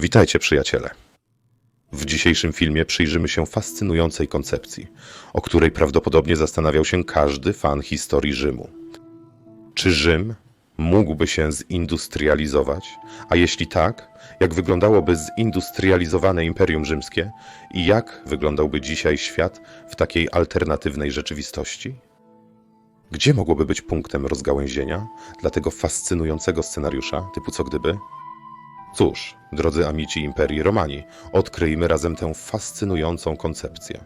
Witajcie, przyjaciele. W dzisiejszym filmie przyjrzymy się fascynującej koncepcji, o której prawdopodobnie zastanawiał się każdy fan historii Rzymu. Czy Rzym mógłby się zindustrializować? A jeśli tak, jak wyglądałoby zindustrializowane Imperium Rzymskie i jak wyglądałby dzisiaj świat w takiej alternatywnej rzeczywistości? Gdzie mogłoby być punktem rozgałęzienia dla tego fascynującego scenariusza, typu co gdyby? Cóż, drodzy amici Imperii Romani, odkryjmy razem tę fascynującą koncepcję.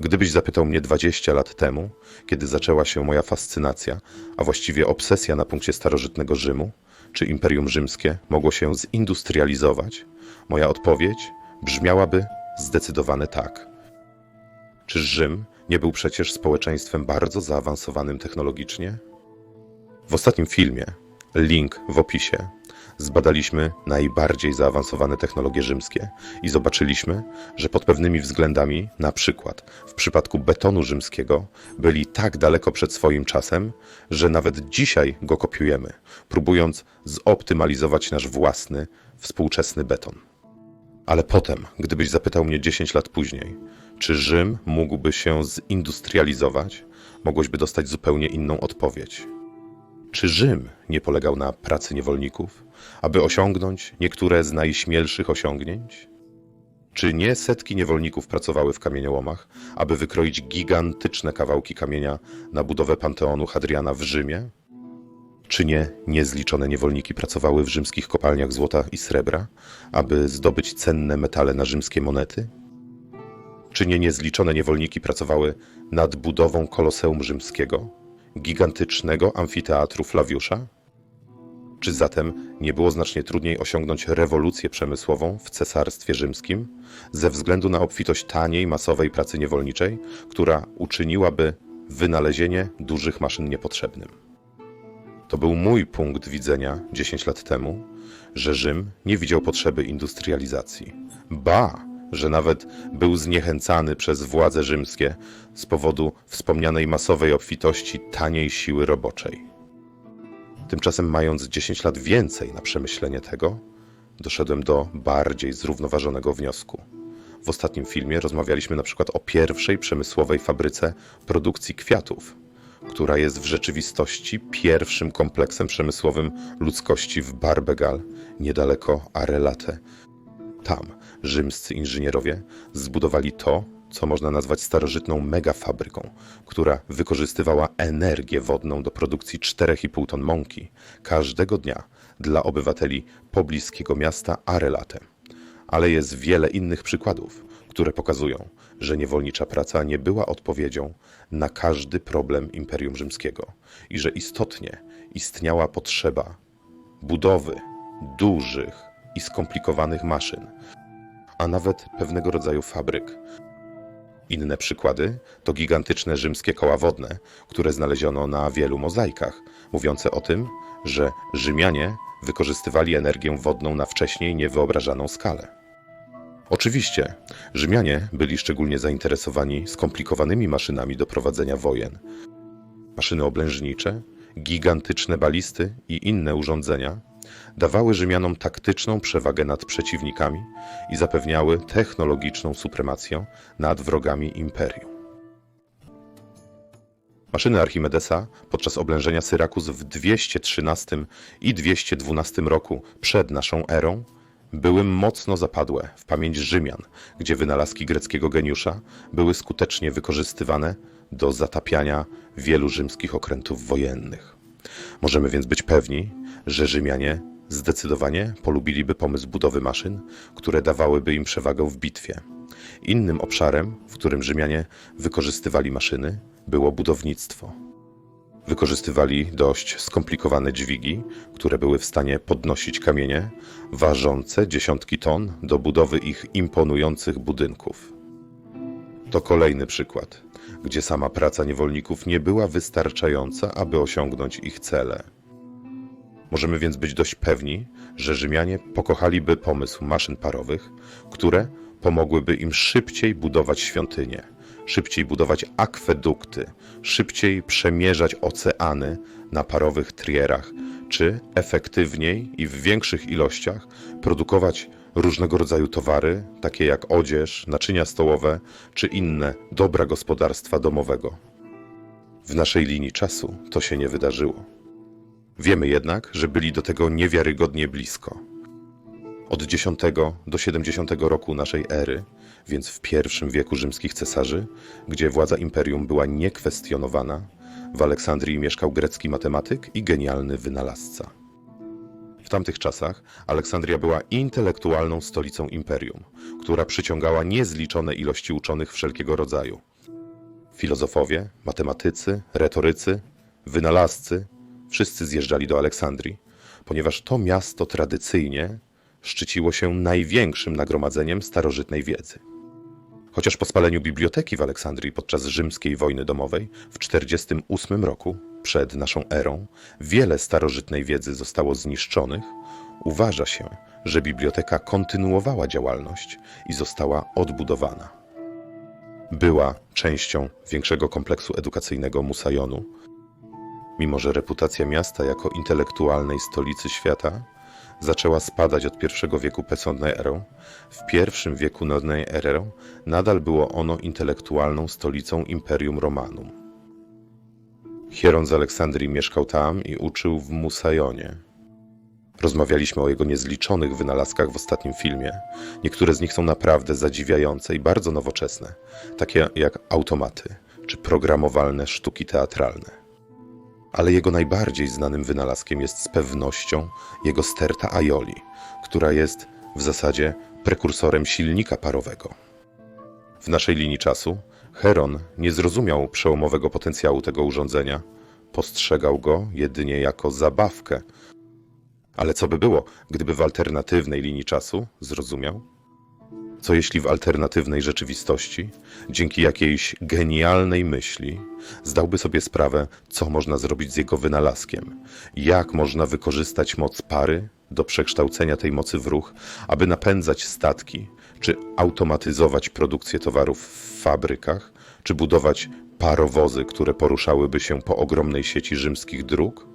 Gdybyś zapytał mnie 20 lat temu, kiedy zaczęła się moja fascynacja, a właściwie obsesja na punkcie starożytnego Rzymu, czy Imperium Rzymskie mogło się zindustrializować, moja odpowiedź brzmiałaby zdecydowane tak. Czy Rzym nie był przecież społeczeństwem bardzo zaawansowanym technologicznie? W ostatnim filmie, link w opisie, zbadaliśmy najbardziej zaawansowane technologie rzymskie i zobaczyliśmy, że pod pewnymi względami, na przykład w przypadku betonu rzymskiego, byli tak daleko przed swoim czasem, że nawet dzisiaj go kopiujemy, próbując zoptymalizować nasz własny, współczesny beton. Ale potem, gdybyś zapytał mnie 10 lat później, czy Rzym mógłby się zindustrializować, mogłeś by dostać zupełnie inną odpowiedź. Czy Rzym nie polegał na pracy niewolników, aby osiągnąć niektóre z najśmielszych osiągnięć? Czy nie setki niewolników pracowały w kamieniołomach, aby wykroić gigantyczne kawałki kamienia na budowę Panteonu Hadriana w Rzymie? Czy nie niezliczone niewolniki pracowały w rzymskich kopalniach złota i srebra, aby zdobyć cenne metale na rzymskie monety? Czy nie niezliczone niewolniki pracowały nad budową Koloseum Rzymskiego, gigantycznego amfiteatru Flawiusza? Czy zatem nie było znacznie trudniej osiągnąć rewolucję przemysłową w cesarstwie rzymskim ze względu na obfitość taniej, masowej pracy niewolniczej, która uczyniłaby wynalezienie dużych maszyn niepotrzebnym? To był mój punkt widzenia 10 lat temu, że Rzym nie widział potrzeby industrializacji. Ba, że nawet był zniechęcany przez władze rzymskie z powodu wspomnianej masowej obfitości taniej siły roboczej. Tymczasem, mając 10 lat więcej na przemyślenie tego, doszedłem do bardziej zrównoważonego wniosku. W ostatnim filmie rozmawialiśmy na przykład o pierwszej przemysłowej fabryce produkcji kwiatów, która jest w rzeczywistości pierwszym kompleksem przemysłowym ludzkości w Barbegal, niedaleko Arelate. Tam rzymscy inżynierowie zbudowali to, co można nazwać starożytną megafabryką, która wykorzystywała energię wodną do produkcji 4,5 ton mąki każdego dnia dla obywateli pobliskiego miasta Arelate. Ale jest wiele innych przykładów, które pokazują, że niewolnicza praca nie była odpowiedzią na każdy problem Imperium Rzymskiego i że istotnie istniała potrzeba budowy dużych i skomplikowanych maszyn, a nawet pewnego rodzaju fabryk. Inne przykłady to gigantyczne rzymskie koła wodne, które znaleziono na wielu mozaikach, mówiące o tym, że Rzymianie wykorzystywali energię wodną na wcześniej niewyobrażaną skalę. Oczywiście, Rzymianie byli szczególnie zainteresowani skomplikowanymi maszynami do prowadzenia wojen. Maszyny oblężnicze, gigantyczne balisty i inne urządzenia dawały Rzymianom taktyczną przewagę nad przeciwnikami i zapewniały technologiczną supremację nad wrogami imperium. Maszyny Archimedesa podczas oblężenia Syrakus w 213 i 212 roku przed naszą erą były mocno zapadłe w pamięć Rzymian, gdzie wynalazki greckiego geniusza były skutecznie wykorzystywane do zatapiania wielu rzymskich okrętów wojennych. Możemy więc być pewni, że Rzymianie zdecydowanie polubiliby pomysł budowy maszyn, które dawałyby im przewagę w bitwie. Innym obszarem, w którym Rzymianie wykorzystywali maszyny, było budownictwo. Wykorzystywali dość skomplikowane dźwigi, które były w stanie podnosić kamienie ważące dziesiątki ton do budowy ich imponujących budynków. To kolejny przykład, gdzie sama praca niewolników nie była wystarczająca, aby osiągnąć ich cele. Możemy więc być dość pewni, że Rzymianie pokochaliby pomysł maszyn parowych, które pomogłyby im szybciej budować świątynie, szybciej budować akwedukty, szybciej przemierzać oceany na parowych trierach, czy efektywniej i w większych ilościach produkować różnego rodzaju towary, takie jak odzież, naczynia stołowe czy inne dobra gospodarstwa domowego. W naszej linii czasu to się nie wydarzyło. Wiemy jednak, że byli do tego niewiarygodnie blisko. Od X do 70 roku naszej ery, więc w pierwszym wieku rzymskich cesarzy, gdzie władza imperium była niekwestionowana, w Aleksandrii mieszkał grecki matematyk i genialny wynalazca. W tamtych czasach Aleksandria była intelektualną stolicą imperium, która przyciągała niezliczone ilości uczonych wszelkiego rodzaju. Filozofowie, matematycy, retorycy, wynalazcy wszyscy zjeżdżali do Aleksandrii, ponieważ to miasto tradycyjnie szczyciło się największym nagromadzeniem starożytnej wiedzy. Chociaż po spaleniu biblioteki w Aleksandrii podczas rzymskiej wojny domowej w 48 roku przed naszą erą wiele starożytnej wiedzy zostało zniszczonych, uważa się, że biblioteka kontynuowała działalność i została odbudowana. Była częścią większego kompleksu edukacyjnego Musajonu. Mimo, że reputacja miasta jako intelektualnej stolicy świata zaczęła spadać od I wieku Pesodnej erą, w I wieku Nodnej erą nadal było ono intelektualną stolicą Imperium Romanum. Hieron z Aleksandrii mieszkał tam i uczył w Musajonie. Rozmawialiśmy o jego niezliczonych wynalazkach w ostatnim filmie. Niektóre z nich są naprawdę zadziwiające i bardzo nowoczesne, takie jak automaty czy programowalne sztuki teatralne ale jego najbardziej znanym wynalazkiem jest z pewnością jego sterta Aioli, która jest w zasadzie prekursorem silnika parowego. W naszej linii czasu Heron nie zrozumiał przełomowego potencjału tego urządzenia, postrzegał go jedynie jako zabawkę. Ale co by było, gdyby w alternatywnej linii czasu zrozumiał? Co jeśli w alternatywnej rzeczywistości, dzięki jakiejś genialnej myśli, zdałby sobie sprawę, co można zrobić z jego wynalazkiem, jak można wykorzystać moc pary do przekształcenia tej mocy w ruch, aby napędzać statki, czy automatyzować produkcję towarów w fabrykach, czy budować parowozy, które poruszałyby się po ogromnej sieci rzymskich dróg,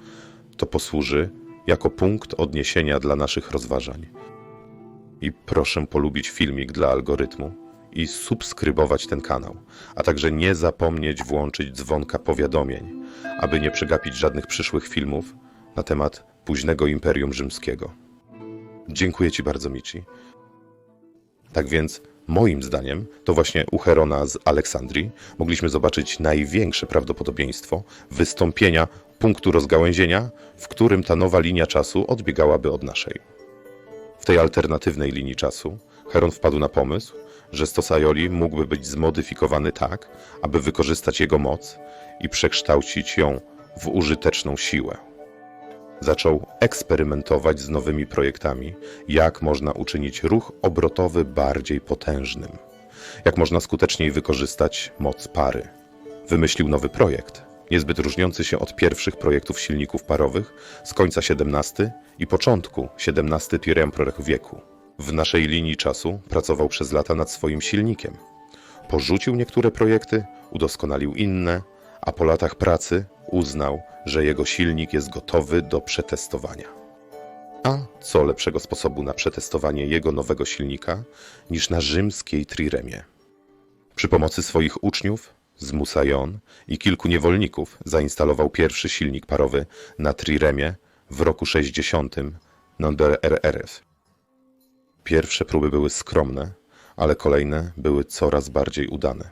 to posłuży jako punkt odniesienia dla naszych rozważań. I proszę polubić filmik dla algorytmu i subskrybować ten kanał, a także nie zapomnieć włączyć dzwonka powiadomień, aby nie przegapić żadnych przyszłych filmów na temat późnego Imperium Rzymskiego. Dziękuję Ci bardzo, Mici. Tak więc, moim zdaniem, to właśnie u Herona z Aleksandrii mogliśmy zobaczyć największe prawdopodobieństwo wystąpienia punktu rozgałęzienia, w którym ta nowa linia czasu odbiegałaby od naszej. W tej alternatywnej linii czasu Heron wpadł na pomysł, że stos Aioli mógłby być zmodyfikowany tak, aby wykorzystać jego moc i przekształcić ją w użyteczną siłę. Zaczął eksperymentować z nowymi projektami, jak można uczynić ruch obrotowy bardziej potężnym, jak można skuteczniej wykorzystać moc pary. Wymyślił nowy projekt, niezbyt różniący się od pierwszych projektów silników parowych z końca XVII i początku XVII Piremprorech wieku. W naszej linii czasu pracował przez lata nad swoim silnikiem. Porzucił niektóre projekty, udoskonalił inne, a po latach pracy uznał, że jego silnik jest gotowy do przetestowania. A co lepszego sposobu na przetestowanie jego nowego silnika niż na rzymskiej triremie? Przy pomocy swoich uczniów z Musajon i kilku niewolników zainstalował pierwszy silnik parowy na triremie w roku 60 Nonder RRF. Pierwsze próby były skromne, ale kolejne były coraz bardziej udane.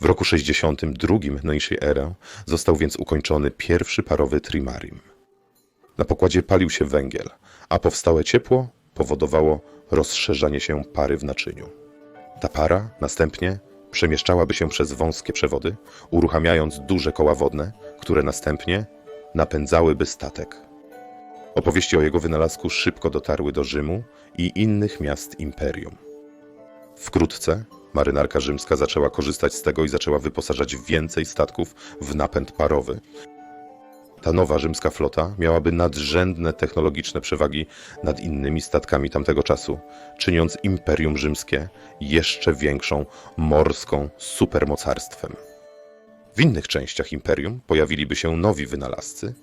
W roku 62 mniejszej ery został więc ukończony pierwszy parowy trimarim. Na pokładzie palił się węgiel, a powstałe ciepło powodowało rozszerzanie się pary w naczyniu. Ta para następnie przemieszczałaby się przez wąskie przewody, uruchamiając duże koła wodne, które następnie napędzałyby statek. Opowieści o jego wynalazku szybko dotarły do Rzymu i innych miast imperium. Wkrótce marynarka rzymska zaczęła korzystać z tego i zaczęła wyposażać więcej statków w napęd parowy. Ta nowa rzymska flota miałaby nadrzędne technologiczne przewagi nad innymi statkami tamtego czasu, czyniąc Imperium Rzymskie jeszcze większą morską supermocarstwem. W innych częściach imperium pojawiliby się nowi wynalazcy,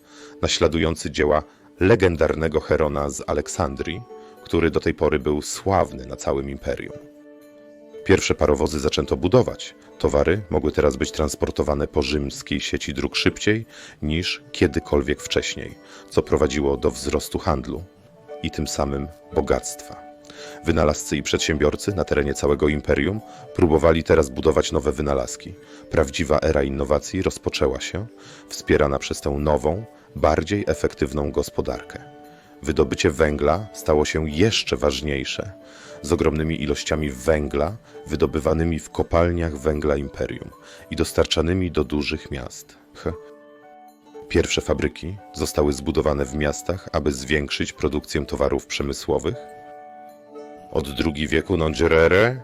naśladujący dzieła legendarnego Herona z Aleksandrii, który do tej pory był sławny na całym imperium. Pierwsze parowozy zaczęto budować. Towary mogły teraz być transportowane po rzymskiej sieci dróg szybciej niż kiedykolwiek wcześniej, co prowadziło do wzrostu handlu i tym samym bogactwa. Wynalazcy i przedsiębiorcy na terenie całego imperium próbowali teraz budować nowe wynalazki. Prawdziwa era innowacji rozpoczęła się, wspierana przez tę nową, bardziej efektywną gospodarkę. Wydobycie węgla stało się jeszcze ważniejsze, z ogromnymi ilościami węgla wydobywanymi w kopalniach węgla imperium i dostarczanymi do dużych miast. Pierwsze fabryki zostały zbudowane w miastach, aby zwiększyć produkcję towarów przemysłowych. Od II wieku Nongerere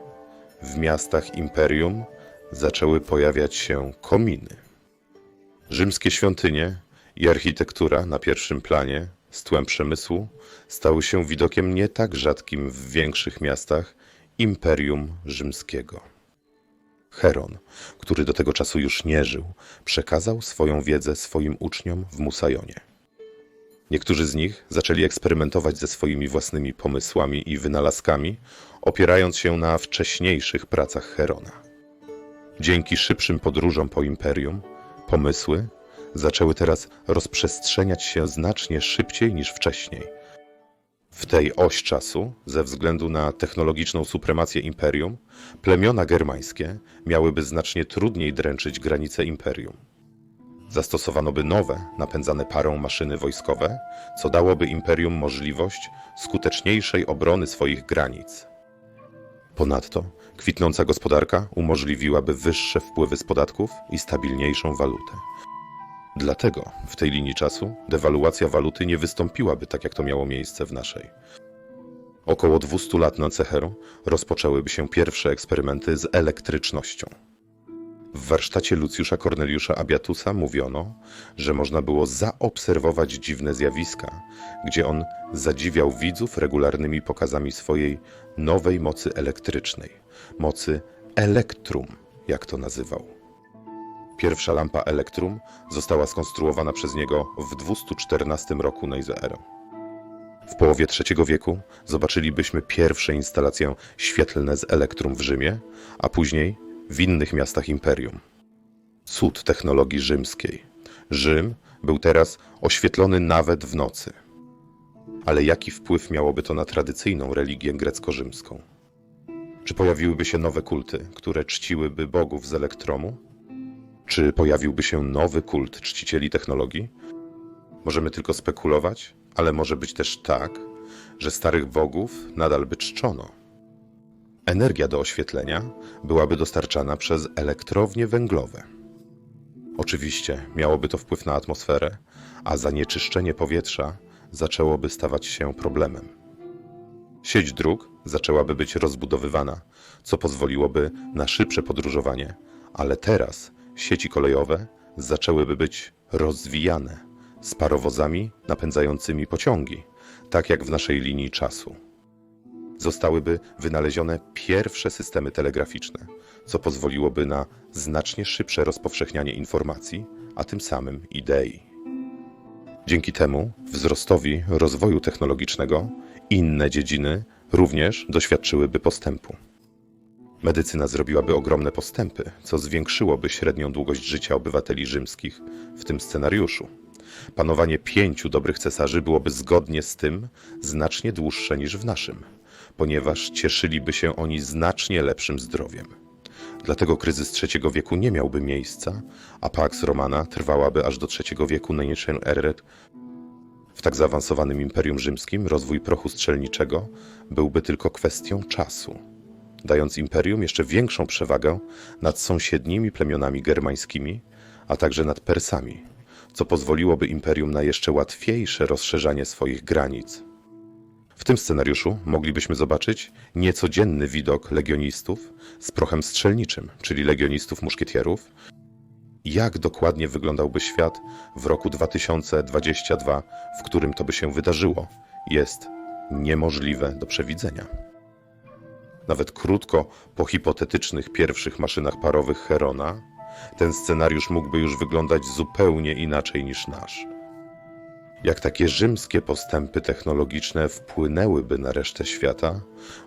w miastach imperium zaczęły pojawiać się kominy. Rzymskie świątynie i architektura na pierwszym planie z tłem przemysłu stały się widokiem nie tak rzadkim w większych miastach Imperium Rzymskiego. Heron, który do tego czasu już nie żył, przekazał swoją wiedzę swoim uczniom w Musajonie. Niektórzy z nich zaczęli eksperymentować ze swoimi własnymi pomysłami i wynalazkami, opierając się na wcześniejszych pracach Herona. Dzięki szybszym podróżom po imperium, pomysły zaczęły teraz rozprzestrzeniać się znacznie szybciej niż wcześniej. W tej oś czasu, ze względu na technologiczną supremację imperium, plemiona germańskie miałyby znacznie trudniej dręczyć granice imperium. Zastosowano by nowe, napędzane parą maszyny wojskowe, co dałoby imperium możliwość skuteczniejszej obrony swoich granic. Ponadto kwitnąca gospodarka umożliwiłaby wyższe wpływy z podatków i stabilniejszą walutę. Dlatego w tej linii czasu dewaluacja waluty nie wystąpiłaby tak, jak to miało miejsce w naszej. Około 200 lat na Cecheru rozpoczęłyby się pierwsze eksperymenty z elektrycznością. W warsztacie Lucjusza Corneliusza Abiatusa mówiono, że można było zaobserwować dziwne zjawiska, gdzie on zadziwiał widzów regularnymi pokazami swojej nowej mocy elektrycznej, mocy elektrum, jak to nazywał. Pierwsza lampa Elektrum została skonstruowana przez niego w 214 roku Neise erę. W połowie III wieku zobaczylibyśmy pierwsze instalacje świetlne z Elektrum w Rzymie, a później w innych miastach imperium. Cud technologii rzymskiej. Rzym był teraz oświetlony nawet w nocy. Ale jaki wpływ miałoby to na tradycyjną religię grecko-rzymską? Czy pojawiłyby się nowe kulty, które czciłyby bogów z elektromu? Czy pojawiłby się nowy kult czcicieli technologii? Możemy tylko spekulować, ale może być też tak, że starych bogów nadal by czczono. Energia do oświetlenia byłaby dostarczana przez elektrownie węglowe. Oczywiście miałoby to wpływ na atmosferę, a zanieczyszczenie powietrza zaczęłoby stawać się problemem. Sieć dróg zaczęłaby być rozbudowywana, co pozwoliłoby na szybsze podróżowanie, ale teraz sieci kolejowe zaczęłyby być rozwijane z parowozami napędzającymi pociągi, tak jak w naszej linii czasu. Zostałyby wynalezione pierwsze systemy telegraficzne, co pozwoliłoby na znacznie szybsze rozpowszechnianie informacji, a tym samym idei. Dzięki temu wzrostowi rozwoju technologicznego inne dziedziny również doświadczyłyby postępu. Medycyna zrobiłaby ogromne postępy, co zwiększyłoby średnią długość życia obywateli rzymskich w tym scenariuszu. Panowanie pięciu dobrych cesarzy byłoby zgodnie z tym znacznie dłuższe niż w naszym, ponieważ cieszyliby się oni znacznie lepszym zdrowiem. Dlatego kryzys III wieku nie miałby miejsca, a Pax Romana trwałaby aż do III wieku najniższej ery. W tak zaawansowanym imperium rzymskim rozwój prochu strzelniczego byłby tylko kwestią czasu dając imperium jeszcze większą przewagę nad sąsiednimi plemionami germańskimi, a także nad Persami, co pozwoliłoby imperium na jeszcze łatwiejsze rozszerzanie swoich granic. W tym scenariuszu moglibyśmy zobaczyć niecodzienny widok legionistów z prochem strzelniczym, czyli legionistów muszkietierów, jak dokładnie wyglądał świat w roku 2022, w którym to by się wydarzyło, jest niemożliwe do przewidzenia. Nawet krótko po hipotetycznych pierwszych maszynach parowych Herona, ten scenariusz mógłby już wyglądać zupełnie inaczej niż nasz. Jak takie rzymskie postępy technologiczne wpłynęłyby na resztę świata,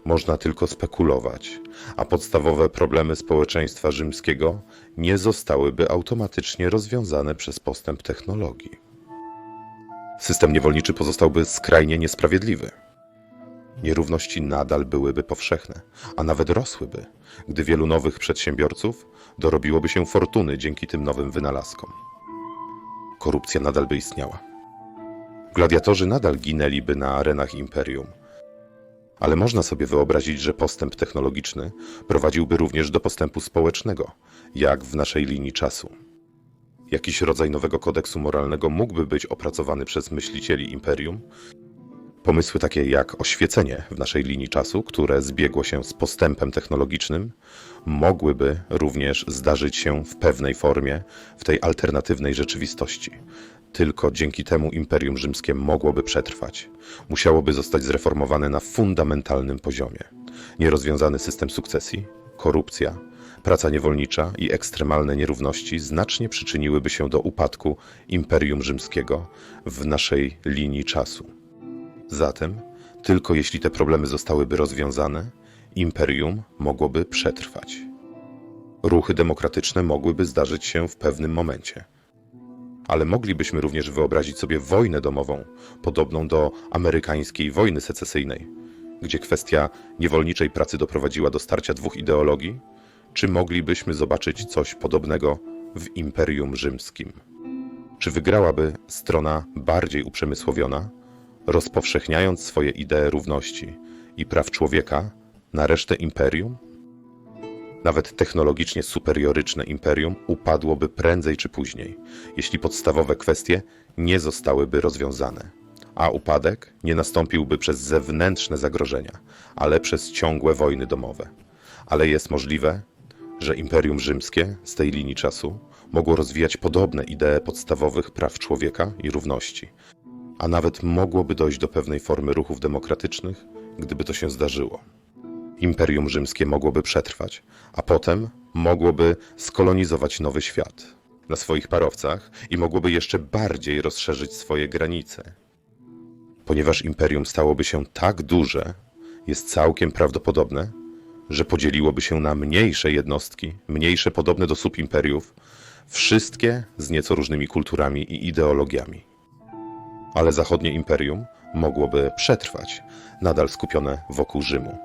można tylko spekulować, a podstawowe problemy społeczeństwa rzymskiego nie zostałyby automatycznie rozwiązane przez postęp technologii. System niewolniczy pozostałby skrajnie niesprawiedliwy. Nierówności nadal byłyby powszechne, a nawet rosłyby, gdy wielu nowych przedsiębiorców dorobiłoby się fortuny dzięki tym nowym wynalazkom. Korupcja nadal by istniała. Gladiatorzy nadal ginęliby na arenach imperium. Ale można sobie wyobrazić, że postęp technologiczny prowadziłby również do postępu społecznego, jak w naszej linii czasu. Jakiś rodzaj nowego kodeksu moralnego mógłby być opracowany przez myślicieli imperium. Pomysły takie jak oświecenie w naszej linii czasu, które zbiegło się z postępem technologicznym, mogłyby również zdarzyć się w pewnej formie w tej alternatywnej rzeczywistości. Tylko dzięki temu Imperium Rzymskie mogłoby przetrwać. Musiałoby zostać zreformowane na fundamentalnym poziomie. Nierozwiązany system sukcesji, korupcja, praca niewolnicza i ekstremalne nierówności znacznie przyczyniłyby się do upadku Imperium Rzymskiego w naszej linii czasu. Zatem, tylko jeśli te problemy zostałyby rozwiązane, imperium mogłoby przetrwać. Ruchy demokratyczne mogłyby zdarzyć się w pewnym momencie. Ale moglibyśmy również wyobrazić sobie wojnę domową, podobną do amerykańskiej wojny secesyjnej, gdzie kwestia niewolniczej pracy doprowadziła do starcia dwóch ideologii, czy moglibyśmy zobaczyć coś podobnego w Imperium Rzymskim? Czy wygrałaby strona bardziej uprzemysłowiona, rozpowszechniając swoje idee równości i praw człowieka na resztę imperium? Nawet technologicznie superioryczne imperium upadłoby prędzej czy później, jeśli podstawowe kwestie nie zostałyby rozwiązane. A upadek nie nastąpiłby przez zewnętrzne zagrożenia, ale przez ciągłe wojny domowe. Ale jest możliwe, że Imperium Rzymskie z tej linii czasu mogło rozwijać podobne idee podstawowych praw człowieka i równości, a nawet mogłoby dojść do pewnej formy ruchów demokratycznych, gdyby to się zdarzyło. Imperium Rzymskie mogłoby przetrwać, a potem mogłoby skolonizować nowy świat na swoich parowcach i mogłoby jeszcze bardziej rozszerzyć swoje granice. Ponieważ imperium stałoby się tak duże, jest całkiem prawdopodobne, że podzieliłoby się na mniejsze jednostki, mniejsze podobne do subimperiów, wszystkie z nieco różnymi kulturami i ideologiami. Ale zachodnie imperium mogłoby przetrwać, nadal skupione wokół Rzymu.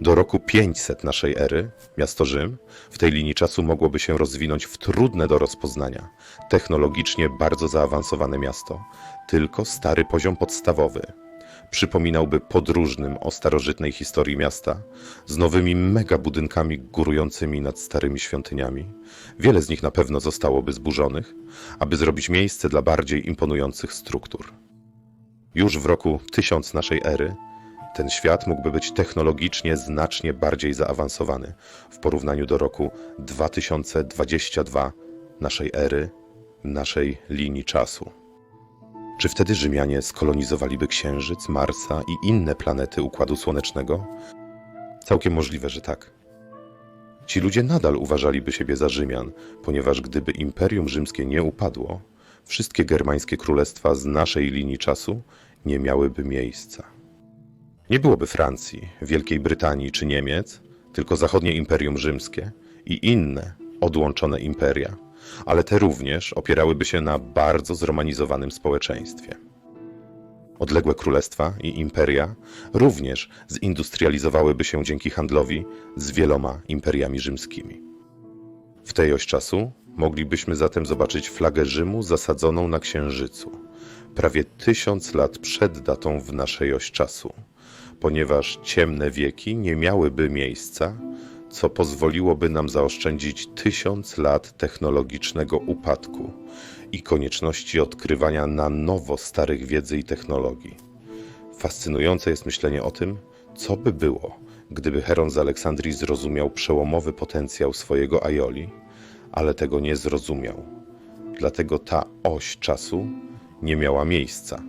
Do roku 500 naszej ery miasto Rzym w tej linii czasu mogłoby się rozwinąć w trudne do rozpoznania, technologicznie bardzo zaawansowane miasto, tylko stary poziom podstawowy. Przypominałby podróżnym o starożytnej historii miasta, z nowymi mega budynkami górującymi nad starymi świątyniami. Wiele z nich na pewno zostałoby zburzonych, aby zrobić miejsce dla bardziej imponujących struktur. Już w roku 1000 naszej ery ten świat mógłby być technologicznie znacznie bardziej zaawansowany w porównaniu do roku 2022 naszej ery, naszej linii czasu. Czy wtedy Rzymianie skolonizowaliby Księżyc, Marsa i inne planety Układu Słonecznego? Całkiem możliwe, że tak. Ci ludzie nadal uważaliby siebie za Rzymian, ponieważ gdyby Imperium Rzymskie nie upadło, wszystkie germańskie królestwa z naszej linii czasu nie miałyby miejsca. Nie byłoby Francji, Wielkiej Brytanii czy Niemiec, tylko zachodnie Imperium Rzymskie i inne odłączone imperia, ale te również opierałyby się na bardzo zromanizowanym społeczeństwie. Odległe królestwa i imperia również zindustrializowałyby się dzięki handlowi z wieloma imperiami rzymskimi. W tej oś czasu moglibyśmy zatem zobaczyć flagę Rzymu zasadzoną na Księżycu, prawie tysiąc lat przed datą w naszej oś czasu – ponieważ ciemne wieki nie miałyby miejsca, co pozwoliłoby nam zaoszczędzić tysiąc lat technologicznego upadku i konieczności odkrywania na nowo starych wiedzy i technologii. Fascynujące jest myślenie o tym, co by było, gdyby Heron z Aleksandrii zrozumiał przełomowy potencjał swojego Aioli, ale tego nie zrozumiał. Dlatego ta oś czasu nie miała miejsca,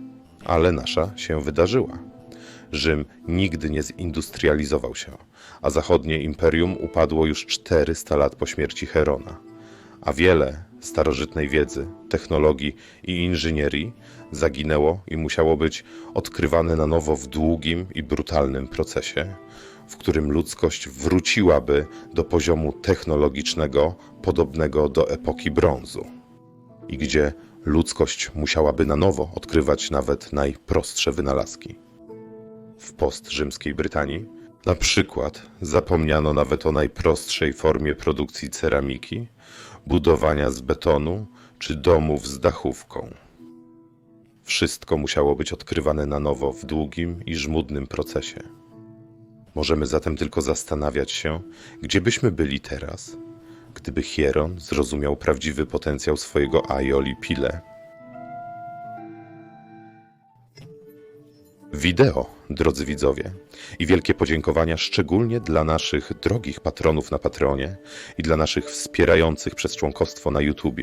ale nasza się wydarzyła. Rzym nigdy nie zindustrializował się, a zachodnie imperium upadło już 400 lat po śmierci Herona. a wiele starożytnej wiedzy, technologii i inżynierii zaginęło i musiało być odkrywane na nowo w długim i brutalnym procesie, w którym ludzkość wróciłaby do poziomu technologicznego podobnego do epoki brązu i gdzie ludzkość musiałaby na nowo odkrywać nawet najprostsze wynalazki. W postrzymskiej Brytanii na przykład zapomniano nawet o najprostszej formie produkcji ceramiki, budowania z betonu czy domów z dachówką. Wszystko musiało być odkrywane na nowo w długim i żmudnym procesie. Możemy zatem tylko zastanawiać się, gdzie byśmy byli teraz, gdyby Hieron zrozumiał prawdziwy potencjał swojego Aioli Pile. Wideo, drodzy widzowie, i wielkie podziękowania szczególnie dla naszych drogich patronów na Patreonie i dla naszych wspierających przez członkostwo na YouTube.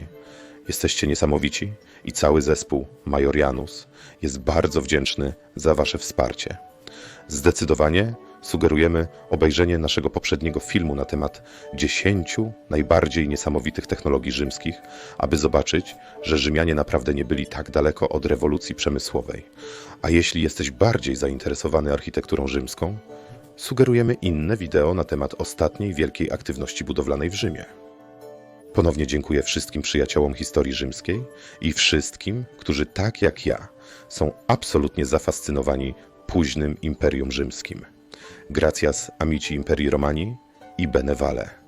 Jesteście niesamowici i cały zespół Majorianus jest bardzo wdzięczny za Wasze wsparcie. Zdecydowanie sugerujemy obejrzenie naszego poprzedniego filmu na temat 10 najbardziej niesamowitych technologii rzymskich, aby zobaczyć, że Rzymianie naprawdę nie byli tak daleko od rewolucji przemysłowej. A jeśli jesteś bardziej zainteresowany architekturą rzymską, sugerujemy inne wideo na temat ostatniej wielkiej aktywności budowlanej w Rzymie. Ponownie dziękuję wszystkim przyjaciołom historii rzymskiej i wszystkim, którzy tak jak ja są absolutnie zafascynowani późnym Imperium Rzymskim. Gracias amici Imperii Romani i Bene Vale.